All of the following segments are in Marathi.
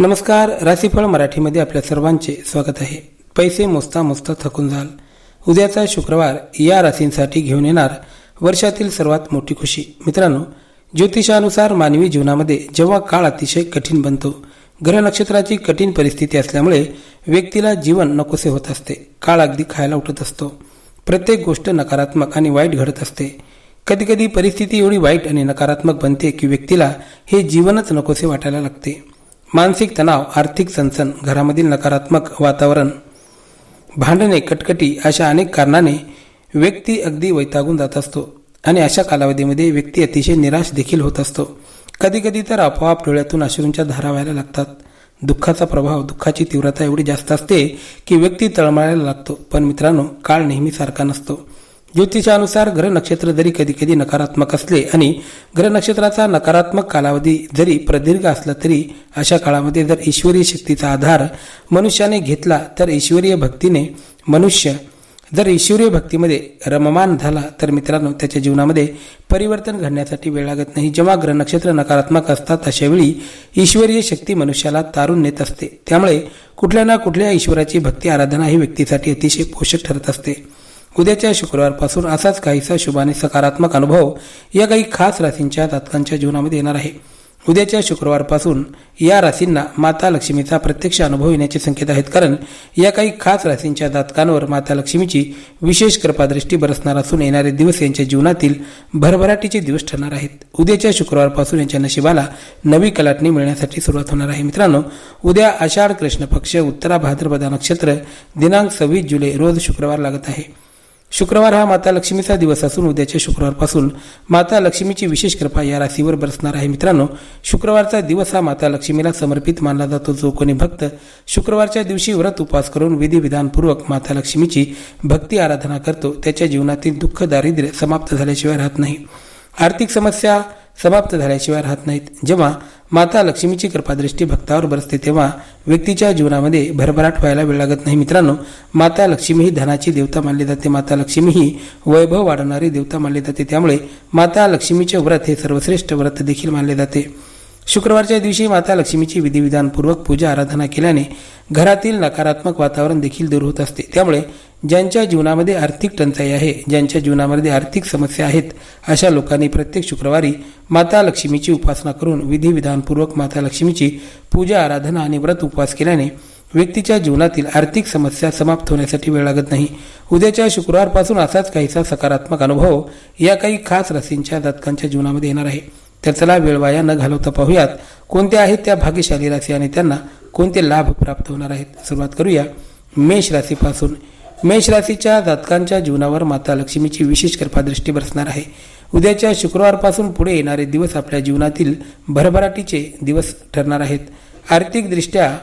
नमस्कार राशीफळ मराठीमध्ये आपल्या सर्वांचे स्वागत आहे. पैसे मोजता मोजता थकून जाल. उद्याचा शुक्रवार या राशींसाठी घेऊन येणार वर्षातील सर्वात मोठी खुशी. मित्रांनो ज्योतिषानुसार मानवी जीवनामध्ये जेव्हा काळ अतिशय कठीण बनतो ग्रह नक्षत्राची कठीण परिस्थिती असल्यामुळे व्यक्तीला जीवन नकोसे होत असते. काळ अगदी खायला उठत असतो. प्रत्येक गोष्ट नकारात्मक आणि वाईट घडत असते. कधीकधी परिस्थिती एवढी वाईट आणि नकारात्मक बनते की व्यक्तीला हे जीवनच नकोसे वाटायला लागते. मानसिक तणाव आर्थिक चणचण घरामधील नकारात्मक वातावरण भांडणे कटकटी अशा अनेक कारणाने व्यक्ती अगदी वैतागून जात असतो आणि अशा कालावधीमध्ये व्यक्ती अतिशय निराश देखील होत असतो. कधीकधी तर आपोआप डोळ्यातून अश्रूंच्या धारा व्हायला लागतात. दुःखाचा प्रभाव दुःखाची तीव्रता एवढी जास्त असते की व्यक्ती तळमळायला लागतो. पण मित्रांनो काळ नेहमी सारखा नसतो. ज्योतिषानुसार ग्रह नक्षत्र जरी कधी कधी नकारात्मक असले आणि ग्रह नक्षत्राचा नकारात्मक कालावधी जरी प्रदीर्घ असला तरी अशा काळामध्ये जर ईश्वरीय शक्तीचा आधार मनुष्याने घेतला तर ईश्वरीय भक्तीने मनुष्य जर ईश्वरीय भक्तीमध्ये रममान झाला तर मित्रांनो त्याच्या जीवनामध्ये परिवर्तन घडण्यासाठी वेळ लागत नाही. जेव्हा ग्रह नक्षत्र नकारात्मक असतात अशावेळी ईश्वरीय शक्ती मनुष्याला तारून नेत असते. त्यामुळे कुठल्या ना कुठल्या ईश्वराची भक्ती आराधना ही व्यक्तीसाठी अतिशय पोषक ठरत असते. उद्याच्या शुक्रवारपासून असाच काहीसा शुभाने सकारात्मक अनुभव या काही खास राशींच्या जातकांच्या जीवनामध्ये येणार आहे. उद्याच्या शुक्रवारपासून या राशींना माता लक्ष्मीचा प्रत्यक्ष अनुभव येण्याचे संकेत आहेत. कारण या काही खास राशींच्या जातकांवर माता लक्ष्मीची विशेष कृपादृष्टी बरसणार असून येणारे दिवस यांच्या जीवनातील भरभराटीचे दिवस ठरणार आहेत. उद्याच्या शुक्रवारपासून यांच्या नशिबाला नवी कलाटणी मिळण्यासाठी सुरुवात होणार आहे. मित्रांनो उद्या आषाढ कृष्ण पक्ष उत्तरा भाद्रपदा नक्षत्र दिनांक सव्वीस जुलै रोज शुक्रवार लागत आहे. शुक्रवार हा माता लक्ष्मीचा दिवस असून उद्याच्या शुक्रवारपासून माता लक्ष्मीची विशेष कृपा या राशीवर बरसणार आहे. मित्रांनो शुक्रवारचा दिवस हा माता लक्ष्मीला समर्पित मानला जातो. जो कोणी भक्त शुक्रवारच्या दिवशी व्रत उपास करून विधिविधानपूर्वक माता लक्ष्मीची भक्ती आराधना करतो त्याच्या जीवनातील दुःख दारिद्र्य समाप्त झाल्याशिवाय राहत नाही. आर्थिक समस्या समाप्त झाल्याशिवाय राहत नाहीत. जेव्हा माता लक्ष्मीची कृपादृष्टी भक्तावर बरसते तेव्हा व्यक्तीच्या जीवनामध्ये भरभराट व्हायला वेळ लागत नाही. मित्रांनो माता लक्ष्मी ही धनाची देवता मानली जाते. माता लक्ष्मी ही वैभव वाढवणारी देवता मानली जाते. त्यामुळे माता लक्ष्मीचे व्रत हे सर्वश्रेष्ठ व्रत देखील मानले जाते. शुक्रवारच्या दिवशी माता लक्ष्मीची विधिविधानपूर्वक पूजा आराधना केल्याने घरातील नकारात्मक वातावरण देखील दूर होत असते. त्यामुळे ज्यांच्या जीवनामध्ये आर्थिक टंचाई आहे ज्यांच्या जीवनामध्ये आर्थिक समस्या आहेत अशा लोकांनी प्रत्येक शुक्रवारी माता लक्ष्मीची उपासना करून विधिविधानपूर्वक माता लक्ष्मीची पूजा आराधना आणि व्रत उपवास केल्याने व्यक्तीच्या जीवनातील आर्थिक समस्या समाप्त होण्यासाठी वेळ लागत नाही. उद्याच्या शुक्रवारपासून असाच काहीसा सकारात्मक अनुभव या काही खास रसींच्या जातकांच्या जीवनामध्ये येणार आहे. तर चला वेळ वाया न घालवता पाहूयात कोणत्या आहेत त्या भाग्यशाली राशी आणि त्यांना कोणते लाभ प्राप्त होणार आहेत. सुरुवात करूया मेष राशीपासून. मेष राशीच्या जातकांच्या जीवनावर माता लक्ष्मीची विशेष कृपादृष्टी बसणार आहे. उद्याच्या शुक्रवारपासून पुढे येणारे दिवस आपल्या जीवनातील भरभराटीचे दिवस ठरणार आहेत. आर्थिकदृष्ट्या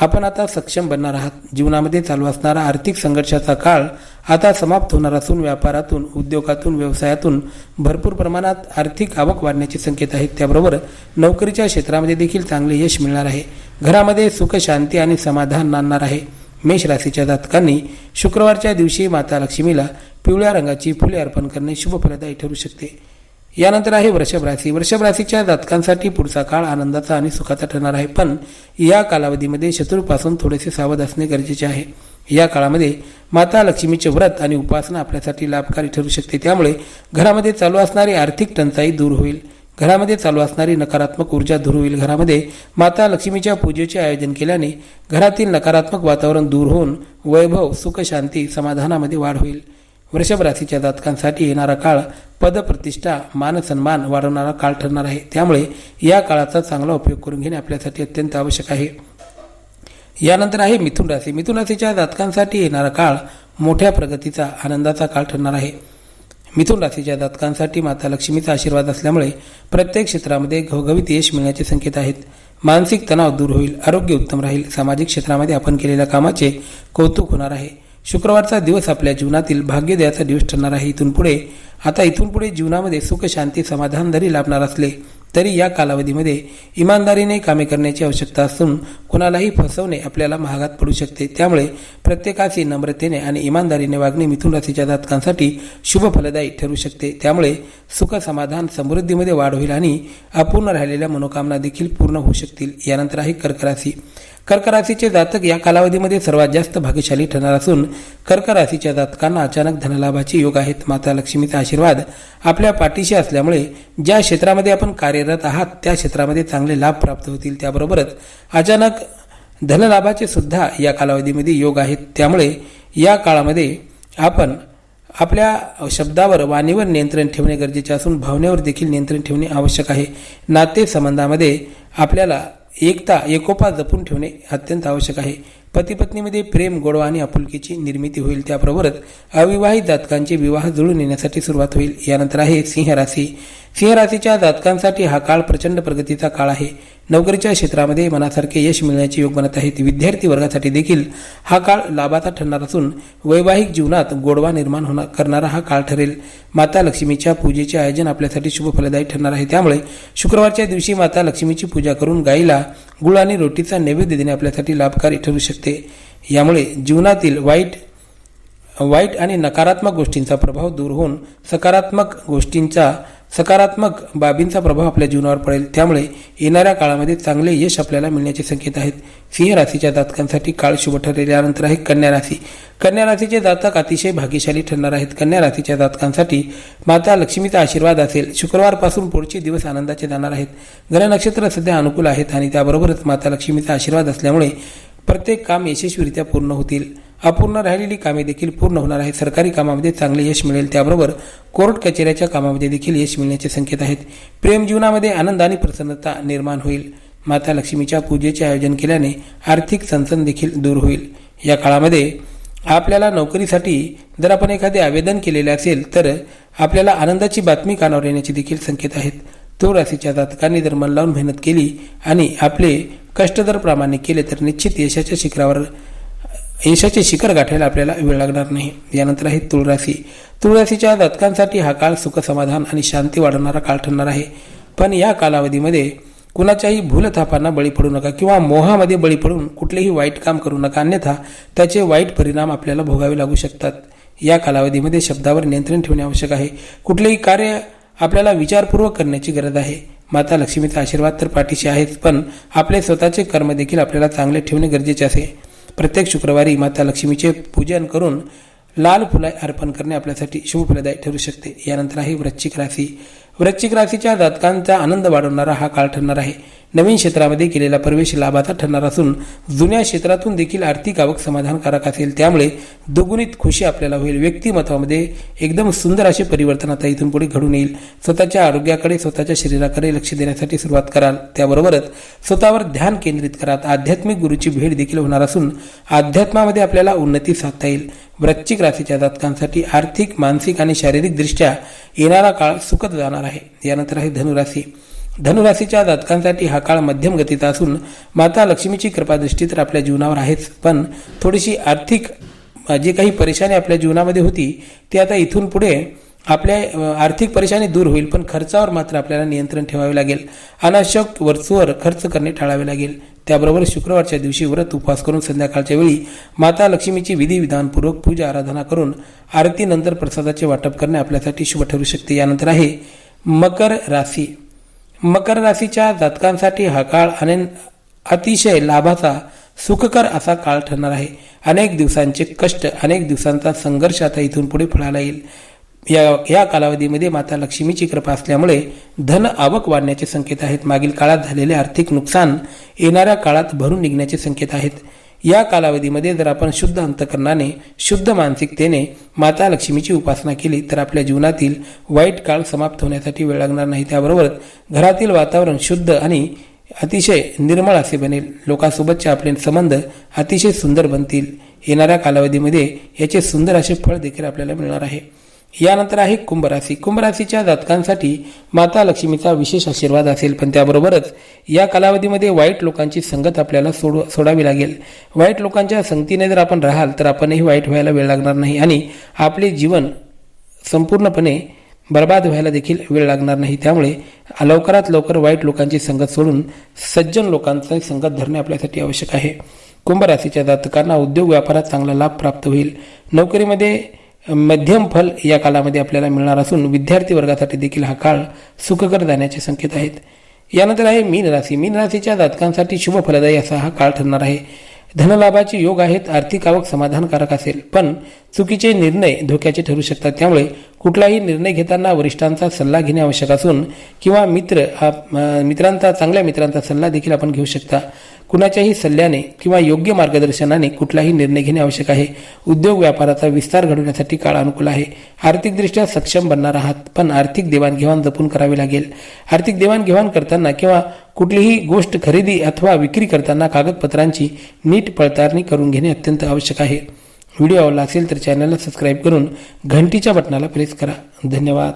आपण आता सक्षम बनणार आहात. जीवनामध्ये चालू असणारा आर्थिक संघर्षाचा काळ आता समाप्त होणार असून व्यापारातून उद्योगातून व्यवसायातून भरपूर प्रमाणात आर्थिक आवक वाढण्याचे संकेत आहेत. त्याबरोबर नोकरीच्या क्षेत्रामध्ये देखील चांगले यश मिळणार आहे. घरामध्ये सुख शांती आणि समाधान नांदणार आहे. मेष राशीच्या जातकांनी शुक्रवारच्या दिवशी माता लक्ष्मीला पिवळ्या रंगाची फुले अर्पण करणे शुभफलदायी ठरू शकते. यानंतर आहे वृषभ राशी. वृषभ राशीच्या जातकांसाठी पुढचा काळ आनंदाचा आणि सुखाचा ठरणार आहे. पण या कालावधीमध्ये शत्रूपासून थोडेसे सावध असणे गरजेचे आहे. या काळामध्ये माता लक्ष्मीचे व्रत आणि उपासना आपल्यासाठी लाभकारी ठरू शकते. त्यामुळे घरामध्ये चालू असणारी आर्थिक टंचाई दूर होईल. घरामध्ये चालू असणारी नकारात्मक ऊर्जा दूर होईल. घरामध्ये माता लक्ष्मीच्या पूजेचे आयोजन केल्याने घरातील नकारात्मक वातावरण दूर होऊन वैभव सुखशांती समाधानामध्ये वाढ होईल. वृषभ राशीच्या जातकांसाठी येणारा काळ पदप्रतिष्ठा मानसन्मान वाढवणारा काळ ठरणार आहे. त्यामुळे या काळाचा चांगला उपयोग करून घेणे आपल्यासाठी अत्यंत आवश्यक आहे. यानंतर आहे मिथुन राशी. मिथुन राशीच्या जातकांसाठी येणारा काळ मोठ्या प्रगतीचा आनंदाचा काळ ठरणार आहे. मिथुन राशीच्या जातकांसाठी माता लक्ष्मीचा आशीर्वाद असल्यामुळे प्रत्येक क्षेत्रामध्ये घवघवीत यश मिळण्याचे संकेत आहेत. मानसिक तणाव दूर होईल आरोग्य उत्तम राहील सामाजिक क्षेत्रामध्ये आपण केलेल्या कामाचे कौतुक होणार आहे. शुक्रवारचा दिवस आपल्या जीवनातील भाग्योदयाचा दिवस ठरणार आहे. इथून पुढे आता इथून पुढे जीवनामध्ये सुख शांती समाधान जरी लाभणार असले तरी या कालावधीमध्ये इमानदारीने कामे करण्याची आवश्यकता असून कुणालाही फसवणे आपल्याला महागात पडू शकते. त्यामुळे प्रत्येकाची नम्रतेने आणि इमानदारीने वागणे मिथुन राशीच्या जातकांसाठी शुभ फलदायी ठरू शकते. त्यामुळे सुख समाधान समृद्धीमध्ये वाढ होईल आणि अपूर्ण राहिलेल्या मनोकामना देखील पूर्ण होऊ शकतील. यानंतर आहे कर्क राशी. कर्क राशीचे जातक या कालावधीमध्ये सर्वात जास्त भाग्यशाली ठरणार असून कर्क राशीच्या जातकांना अचानक धनलाभाचे योग आहेत. माता लक्ष्मीचा आशीर्वाद आपल्या पाठीशी असल्यामुळे ज्या क्षेत्रामध्ये आपण कार्यरत आहात त्या क्षेत्रामध्ये चांगले लाभ प्राप्त होतील. त्याबरोबरच अचानक धनलाभाचे सुद्धा या कालावधीमध्ये योग आहेत. त्यामुळे या काळामध्ये आपण आपल्या शब्दावर वाणीवर नियंत्रण ठेवणे गरजेचे असून भावनेवर देखील नियंत्रण ठेवणे आवश्यक आहे. नाते संबंधामध्ये आपल्याला एकता एकोपा जपून ठेवणे अत्यंत आवश्यक आहे. पती पत्नीमध्ये प्रेम गोडवा आणि आपुलकीची निर्मिती होईल त्याबरोबरच अविवाहित जातकांचे विवाह जुळून येण्यासाठी सुरुवात होईल. यानंतर आहे सिंह राशी सिंह राशीच्या जातकांसाठी हा काळ प्रचंड प्रगतीचा काळ आहे. नोकरीच्या क्षेत्रामध्ये मनासारखे यश मिळण्याचे योग बनत आहेत. विद्यार्थी वर्गासाठी देखील हा काळ लाभाचा ठरणार असून वैवाहिक जीवनात गोडवा निर्माण होणार करणारा हा काळ ठरेल. माता लक्ष्मीच्या पूजेचे आयोजन आपल्यासाठी शुभ फलदायी ठरणार आहे. त्यामुळे शुक्रवारच्या दिवशी माता लक्ष्मीची पूजा करून गाईला गुळ आणि रोटीचा नैवेद्य देणे आपल्यासाठी लाभकारी ठरू शकते. यामुळे जीवनातील वाईट वाईट आणि नकारात्मक गोष्टींचा प्रभाव दूर होऊन सकारात्मक गोष्टींचा सकारात्मक बाबींचा प्रभाव आपल्या जीवनावर पडेल. त्यामुळे येणाऱ्या काळामध्ये चांगले यश आपल्याला मिळण्याचे संकेत आहेत. सिंह राशीच्या जातकांसाठी काळ शुभ ठरेल यानंतर आहे कन्या राशी. कन्या राशीचे जातक अतिशय भाग्यशाली ठरणार आहेत. कन्या राशीच्या जातकांसाठी माता लक्ष्मीचा आशीर्वाद असेल. शुक्रवारपासून पुढचे दिवस आनंदाचे जाणार आहेत. ग्रह नक्षत्र सध्या अनुकूल आहेत आणि त्याबरोबरच माता लक्ष्मीचा आशीर्वाद असल्यामुळे प्रत्येक काम यशस्वीरित्या पूर्ण होतील. अपूर्ण राहिलेली कामे देखील पूर्ण होणार आहेत. सरकारी कामामध्ये चांगले यश मिळेल. त्याबरोबर कोर्ट कचेऱ्याच्या कामामध्ये देखील यश मिळण्याचे संकेत आहेत. प्रेम जीवनामध्ये आनंद आणि प्रसन्नता निर्माण होईल. माता लक्ष्मीच्या पूजेचे आयोजन केल्याने आर्थिक चणचण देखील दूर होईल. या काळामध्ये आपल्याला नोकरीसाठी जर आपण एखादे आवेदन केलेले असेल तर आपल्याला आनंदाची बातमी कानावर येण्याचे देखील संकेत आहेत. तो राशीच्या जातकांनी जर मन लावून मेहनत केली आणि आपले कष्ट जर प्रामाणिक केले तर निश्चित यशाच्या शिखरावर यशाचे शिखर गाठायला आपल्याला वेळ लागणार नाही. यानंतर आहे तुळराशी. तुळराशीच्या जातकांसाठी हा काळ सुख समाधान आणि शांती वाढवणारा काळ ठरणार आहे. पण या कालावधीमध्ये कुणाच्याही भूलथापांना बळी पडू नका किंवा मोहामध्ये बळी पडून कुठलेही वाईट काम करू नका. अन्यथा त्याचे वाईट परिणाम आपल्याला भोगावे लागू शकतात. या कालावधीमध्ये शब्दावर नियंत्रण ठेवणे आवश्यक आहे. कुठलेही कार्य आपल्याला विचारपूर्वक करण्याची गरज आहे. माता लक्ष्मीचा आशीर्वाद तर पाठीशी आहेच पण आपले स्वतःचे कर्म देखील आपल्याला चांगले ठेवणे गरजेचे असे प्रत्येक शुक्रवारी माता लक्ष्मीचे पूजन करून लाल फुलाय अर्पण करणे आपल्यासाठी शुभफलदायी ठरू शकते. यानंतर आहे वृश्चिक राशी वृश्चिक राशीच्या जातकांचा आनंद वाढवणारा हा काळ ठरणार आहे. नवीन क्षेत्रामध्ये केलेला प्रवेश लाभाचा ठरणार असून जुन्या क्षेत्रातून देखील आर्थिक आवक समाधानकारक असेल. त्यामुळे दुगुणित खुशी आपल्याला होईल. व्यक्तिमत्वामध्ये एकदम सुंदर असे परिवर्तन आता इथून पुढे घडून येईल. स्वतःच्या आरोग्याकडे स्वतःच्या शरीराकडे लक्ष देण्यासाठी सुरुवात कराल. त्याबरोबरच स्वतःवर ध्यान केंद्रित करा आध्यात्मिक गुरुची भेट देखील होणार असून अध्यात्मामध्ये आपल्याला उन्नती साधता येईल. वृश्चिक राशीच्या जातकांसाठी आर्थिक मानसिक आणि शारीरिकदृष्ट्या येणारा काळ सुखद जाणार आहे. यानंतर आहे धनुराशी. धनुराशीच्या जातकांसाठी हा काळ मध्यम गतीचा असून माता लक्ष्मीची कृपादृष्टी तर आपल्या जीवनावर आहेच. पण थोडीशी आर्थिक जी काही परेशानी आपल्या जीवनामध्ये होती ती आता इथून पुढे आपल्या आर्थिक परेशानी दूर होईल. पण खर्चावर मात्र आपल्याला नियंत्रण ठेवावे लागेल. अनावश्यक वस्तूवर खर्च करणे टाळावे लागेल. त्याबरोबर शुक्रवारच्या दिवशी व्रत उपवास करून संध्याकाळच्या वेळी माता लक्ष्मीची विधी विधानपूर्वक पूजा आराधना करून आरतीनंतर प्रसादाचे वाटप करणे आपल्यासाठी शुभ ठरू शकते. यानंतर आहे मकर राशी. मकर राशीच्या जातकांसाठी हा काळ अनेक अतिशय लाभाचा सुखकर असा काळ ठरणार आहे. अनेक दिवसांचे कष्ट अनेक दिवसांचा संघर्ष आता इथून पुढे फळाला येईल. या या कालावधीमध्ये माता लक्ष्मीची कृपा असल्यामुळे धन आवक वाढण्याचे संकेत आहेत. मागील काळात झालेले आर्थिक नुकसान येणाऱ्या काळात भरून निघण्याचे संकेत आहेत. या कालावधीमध्ये जर आपण शुद्ध अंतकरणाने शुद्ध मानसिकतेने माता लक्ष्मीची उपासना केली तर आपल्या जीवनातील वाईट काळ समाप्त होण्यासाठी वेळ लागणार नाही. त्याबरोबरच घरातील वातावरण शुद्ध आणि अतिशय निर्मळ असे बनेल. लोकांसोबतचे आपले संबंध अतिशय सुंदर बनतील. येणाऱ्या कालावधीमध्ये याचे सुंदर असे फळ देखील आपल्याला मिळणार आहे. यानंतर आहे कुंभराशी. कुंभराशीच्या जातकांसाठी माता लक्ष्मीचा विशेष आशीर्वाद असेल पण त्याबरोबरच या कालावधीमध्ये वाईट लोकांची संगत आपल्याला सोड सोडावी लागेल. वाईट लोकांच्या संगतीने जर आपण राहाल तर आपणही वाईट व्हायला वेळ लागणार नाही आणि आपले जीवन संपूर्णपणे बर्बाद व्हायला देखील वेळ लागणार नाही. त्यामुळे लवकरात लवकर वाईट लोकांची संगत सोडून सज्जन लोकांचा संगत धरणे आपल्यासाठी आवश्यक आहे. कुंभ राशीच्या जातकांना उद्योग व्यापारात चांगला लाभ प्राप्त होईल. नोकरीमध्ये मध्यम फल या काळामध्ये आपल्याला मिळणार असून विद्यार्थी वर्गासाठी देखील हा काळ सुखकर जाण्याचे संकेत आहेत. यानंतर आहे मीन राशी. मीन राशीच्या जातकांसाठी शुभ फलदायी असा हा काळ ठरणार आहे. धनलाभाचे योग आहेत आर्थिक आवक समाधानकारक असेल पण चुकीचे निर्णय धोक्याचे ठरू शकतात. त्यामुळे कुठलाही निर्णय घेताना वरिष्ठांचा सल्ला घेणे आवश्यक असून किंवा मित्र हा मित्रांचा चांगल्या मित्रांचा सल्ला देखील आपण घेऊ शकता. कुणाच्याही सल्ल्याने किंवा योग्य मार्गदर्शनाने कुठलाही निर्णय घेणे आवश्यक आहे. उद्योग व्यापाराचा विस्तार घडवण्यासाठी काळ अनुकूल आहे. आर्थिकदृष्ट्या सक्षम बनणार आहात पण आर्थिक देवाणघेवाण जपून करावी लागेल. आर्थिक देवाणघेवाण करताना किंवा कुठलीही गोष्ट खरेदी अथवा विक्री करताना कागदपत्रांची नीट पडताळणी करून घेणे अत्यंत आवश्यक आहे. व्हिडिओ आवडला असेल तर चॅनलला सबस्क्राईब करून घंटीच्या बटनाला प्रेस करा. धन्यवाद.